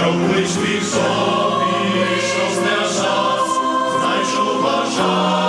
що клич війшов, і що стежав, знай, що.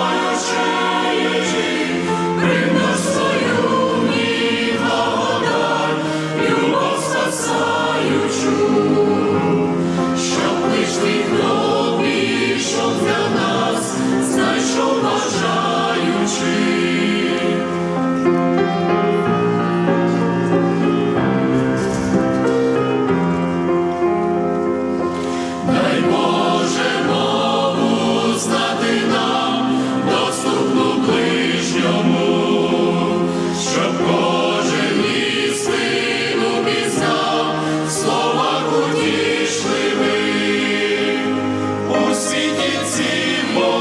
у світі цім.